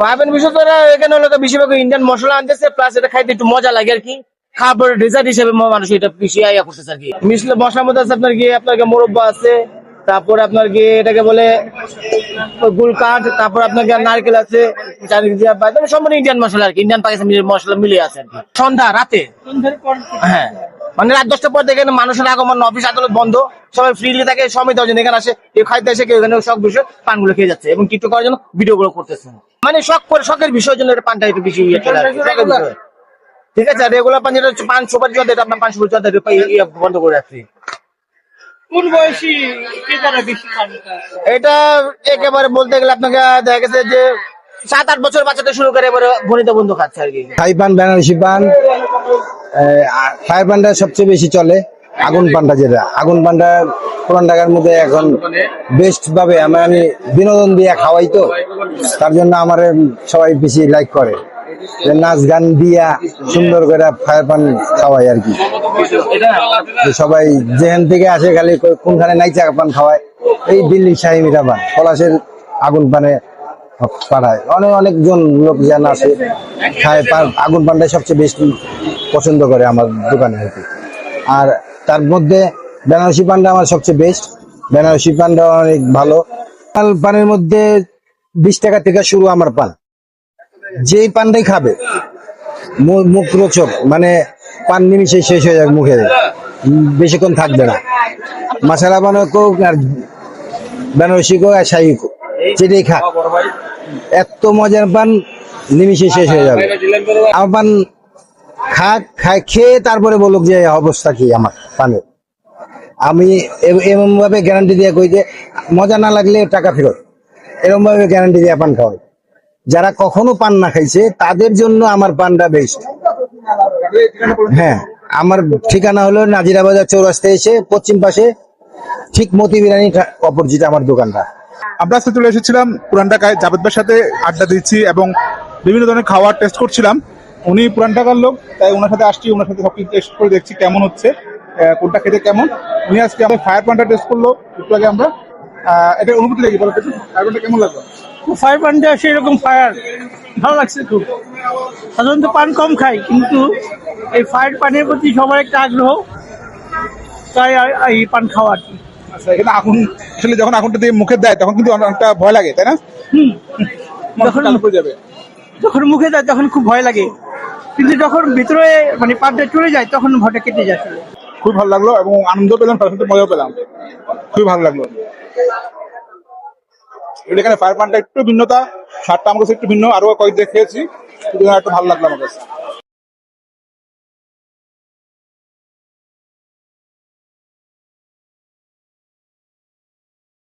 পাবেন এখানে হলো তো বেশিরভাগ ইন্ডিয়ান মশলা আনতেছে প্লাস এটা খাইতে একটু মজা লাগে আর কি। খাবার ডেজার্ট হিসেবে মানুষ এটা করতেছে আর কি। মিশলে মশলার মধ্যে আছে আপনার কি আপনার মোরব্বা আছে, তারপর আপনার কি এটাকে বলে গুলকাঠ তারপর আপনার নারকেল আছে সম্পূর্ণ ইন্ডিয়ান মশলা আর কি ইন্ডিয়ান পাকিস্তানি মশলা মিলিয়ে আছে আর কি। সন্ধ্যা, রাতে? হ্যাঁ। মানে রাত দশটার পর থেকে মানুষের আগমন অফিস আদালত বন্ধ সবাই ফ্রিলি থাকে সময় দশজন এখানে আসে কেউ খাইতে আসে কেউ এখানে শখ বিষয় পানগুলো খেয়ে যাচ্ছে এবং টিকটক করার জন্য ভিডিও গুলো করতেছে। মানে শখ করে শখের বিষয়ের জন্য এটা পানটা একটু বেশি ইয়ে চলে আসে, ঠিক আছে রেগুলার পান যেটা পান সুপারি চলতে এটা আপনার পান সুপারি চলতে বন্ধ করে রাখছি। কোন বয়সী ক্রেতারা বেশি এটা একেবারে বলতে গেলে আপনাকে দেখা গেছে যে সাত আট বছর বাচ্চাটা শুরু করে এবারে ভনিত বন্ধু খাচ্ছে আর কি। থাই পান বেনারসি পান ফায়ার পানটা সবচেয়ে বেশি চলে, আগুন পানটা যেটা। আগুন পানটা পুরান ঢাকার মধ্যে এখন বেস্ট ভাবে আমি আমি বিনোদন দিয়ে খাওয়াই তো, তার জন্য আমার সবাই বেশি লাইক করে। নাচ গান দিয়া সুন্দর করে ফায়ার পান খাওয়াই আর কি। সবাই যেখান থেকে আসে খালি কোনখানে নাইচা পান খাওয়ায়, এই দিল্লি শাহী পান, পলাশের আগুন পানে পাঠায় অনেক অনেকজন লোক যেন আসে খায় আগুন পানটাই সবচেয়ে বেশি পছন্দ করে আমার দোকানে আর আর তার মধ্যে বেনারসি পানটা আমার সবচেয়ে বেস্ট বেনারসি পানটা অনেক ভালো। লাল পানের মধ্যে বিশ টাকা থেকে শুরু আমার পান। যেই পানটাই খাবে মুখ রোচক মানে পান নিমিশে শেষ হয়ে যাবে মুখে। বেশিক্ষণ থাকবে না। মশলা পানও কোক আর বেনারসি কোক আর শাহী কোক। যেটাই খা। এত মজার পান নিমিশে শেষ হয়ে যাবে। আমার পান খা, খায় তারপরে বলুক যে অবস্থা কি আমার পানের। আমি এমন ভাবে গ্যারান্টি দিয়ে কই যে মজা না লাগলে টাকা ফেরত। এরকম ভাবে গ্যারান্টি দিয়ে পান খাওয়াই। যারা কখনো পান না খাইছে, তাদের জন্য আমার পানটা বেস্ট হ্যাঁ আমার ঠিকানা হলো নাজিরা বাজার চৌরাস্তা এসে পশ্চিম পাশে ঠিক মতি বিরিয়ানি অপোজিট আমার দোকানটা। আমরা আজকে চলে এসেছিলাম পুরান ঢাকায় ভাইয়ের সাথে আড্ডা দিচ্ছি এবং বিভিন্ন ধরনের খাবার টেস্ট করছিলাম। উনি পুরান ঢাকার লোক, তাই ওনার সাথে আসছি ওনার সাথে সবকিছু টেস্ট করে দেখছি কেমন হচ্ছে কোনটা খেতে কেমন। উনি আজকে আমাদের ফায়ার পানটা টেস্ট করল, একটু আগে আমরা এটা অনুভূতি দেখি, বলো ফায়ার পানটা কেমন লাগল? ফায়ার পানটা সেরকম ফায়ার ভালো লাগছে খুব। সাধারণত পান কম খাই, কিন্তু এই ফায়ার পানের প্রতি সবার একটা আগ্রহ, তাই এই পান খাওয়া আর কি। এখানে আগুন আসলে যখন আগুনটা দিয়ে মুখে দেয় তখন কিন্তু অনেকটা ভয় লাগে তাই না? যখন যাবে। যখন মুখে যায় তখন খুব ভয় লাগে। কিন্তু যখন ভিতরে মানে পানটা চলে যায় তখন ভয়টা কেটে যায় খুব ভালো লাগল এবং আনন্দ পেলাম তার সাথে মজাও পেলাম। খুবই ভালো লাগল। এখানে ফায়ার পানটা একটু ভিন্নতা স্বাদটা আমার কাছে একটু ভিন্ন আরও কয়েক দিয়ে খেয়েছি একটু ভালো লাগল আমার কাছে।